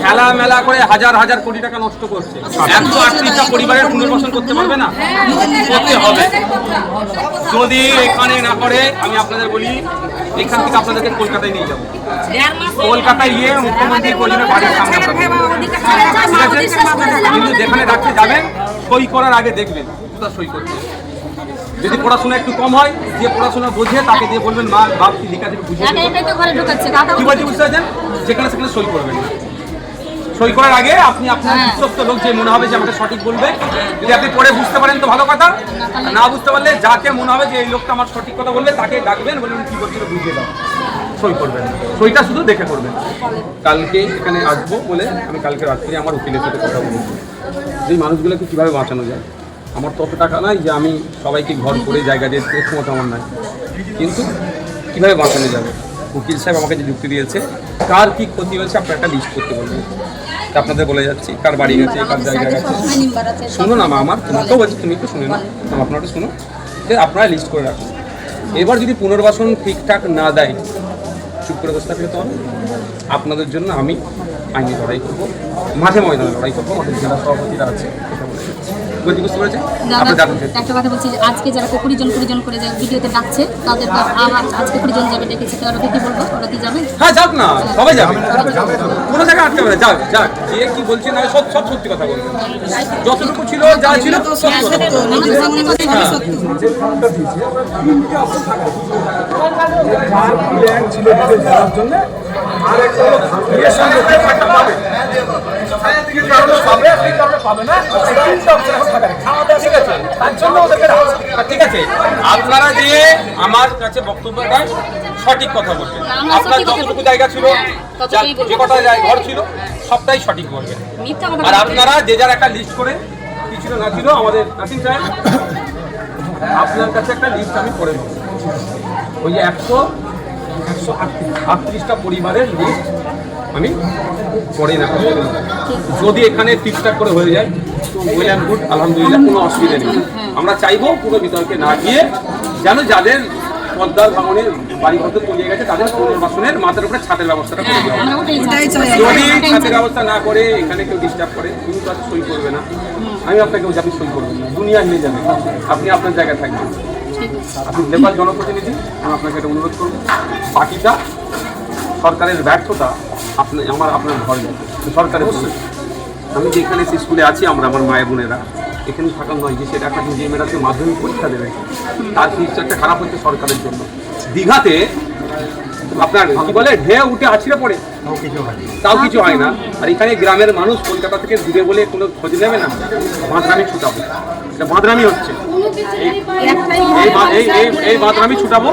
খেলা মেলা করে হাজার হাজার কোটি টাকা নষ্ট করছে। একশো আটত্রিশটা পরিবারের পুনর্বাসন করতে পারবে না? করতে হবে। যদি এখানে না করে আমি আপনাদের বলি এখান থেকে আপনাদেরকে কলকাতায় নিয়ে যাব। কলকাতায় গিয়ে মুখ্যমন্ত্রী প্রয়োজনে বাড়ির সামনে কিন্তু যেখানে রাখতে যাবেন সই করার আগে দেখবেন কোথা সই করতে যদি পড়াশোনা একটু কম হয় যে পড়াশোনা বোঝে তাকে দিয়ে বলবেন মা বাপ কি লেখা থেকে দাদা কি বলছি বুঝতে পারছেন? যেখানে সেখানে সই করবেন না। সই করার আগে আপনি আপনার হ্যাঁ। বিশ্বস্ত লোক যে মনে হবে যে আমাকে সঠিক বলবে যদি আপনি পড়ে বুঝতে পারেন তো ভালো কথা। না বুঝতে পারলে যাকে মনে হবে যে এই লোকটা আমার সঠিক কথা বলবে তাকে ডাকবেন বলবেন কি বলছিল বুঝিয়ে দাও। সই করবেন। সইটা শুধু দেখে করবেন। কালকে এখানে আসব বলে আমি কালকে রাত্রে আমার উকিলের সাথে কথা বলেছি যে মানুষগুলোকে কীভাবে বাঁচানো যায়? আমার তত টাকা নাই যে আমি সবাইকে ঘর করে জায়গা দিয়ে ক্ষমতা আমার নাই। কিন্তু কীভাবে বাঁচানো যাবে? উকিল সাহেব আমাকে যে যুক্তি দিয়েছে কার কি ক্ষতি হয়েছে আপনার একটা লিস্ট করতে বলবেন তা আপনাদের বলে যাচ্ছি কার বাড়ি গেছে কার জায়গা গেছে। শুনো না আমার তোমাকেও বলছি তুমি একটু শুনে না আমার আপনারা শুনো যে আপনারা লিস্ট করে রাখুন। এবার যদি পুনর্বাসন ঠিকঠাক না দেয় চুপ করে বসে থাকলে তো হবে। আপনাদের জন্য আমি আইনি লড়াই করব মাঝে ময়দানে লড়াই করব আমাদের জেলা সভাপতিরা আছে। দাদা জানতে চাইছেন। একটা কথা বলছি যে আজকে যারা পরিজন পরিজন করে যে ভিডিওতে ডাকছে তাদের তো আবার আজকে পরিজন যাবে ডেকেছে তো ওরা কি বলব? ওরা কি যাবে? হ্যাঁ যাক না সবাই যাবে। কোনো জায়গায় আটকে যাবে যাক যাক যে কি বলছে না সব সব সত্যি কথা বলবে যতটুকু ছিল যা ছিল সত্যি। কথা বলবে। আমাদের সামনে কথা হ্যাঁ। যে ফর্মটা দিয়েছে তিনটে অপশন থাকে ছিল জন্য। ঠিক আছে তার জন্য ওদেরকে ঠিক আছে আপনারা যে আমার কাছে বক্তব্য দেন সঠিক কথা বলবেন। আপনার যতটুকু জায়গা ছিল হ্যাঁ, যা- কটা জায়গা ঘর ছিল সবটাই সঠিক বলবেন। আর আপনারা যে যার একটা লিস্ট করে কি ছিল না ছিল আমাদের নাসিম সাহেব আপনার কাছে একটা লিস্ট আমি করে নেব। ওই যে একশো একশো আটত্রিশটা পরিবারের লিস্ট আমি পরে না যদি এখানে ঠিকঠাক করে হয়ে যায় তো ওয়েল অ্যান্ড গুড আলহামদুলিল্লাহ কোনো অসুবিধা নেই। আমরা চাইব পুরো বিতর্কে না গিয়ে যেন যাদের পদ্মার ভাঙনের বাড়ি ঘর তলিয়ে গেছে তাদের পুনর্বাসনের মাথার উপরে ছাদের ব্যবস্থাটা করে চাই। যদি ছাদের ব্যবস্থা না করে এখানে কেউ ডিস্টার্ব করে তুমি তো আর সই করবে না। আমি আপনাকে আপনি সই করবেন না। দুনিয়া নিয়ে যাবে। আপনি আপনার জায়গায় থাকবেন। আপনি নেপাল জনপ্রতিনিধি আমি আপনাকে একটা অনুরোধ করব। বাকিটা সরকারের ব্যর্থতা আপনি আমার আপনার ঘর। সরকারের আমি যেখানে স্কুলে আছি আমরা আমার মায়ের বোনেরা। এখানে থাকা নয় যে সেটা একটা যে মেয়েরাতে মাধ্যমিক পরীক্ষা দেবে। তার ফিউচারটা খারাপ হচ্ছে সরকারের জন্য? দীঘাতে আপনার কি বলে ঢেউ উঠে আছড়ে পড়ে। তাও কিছু হয় না। আর এখানে গ্রামের মানুষ কলকাতা থেকে দূরে বলে কোনো খোঁজ নেবে না। বাঁধরামি ছুটাবো। এটা বাঁধরামি হচ্ছে। এই- এই এই এই এই আমি ছুটাবো।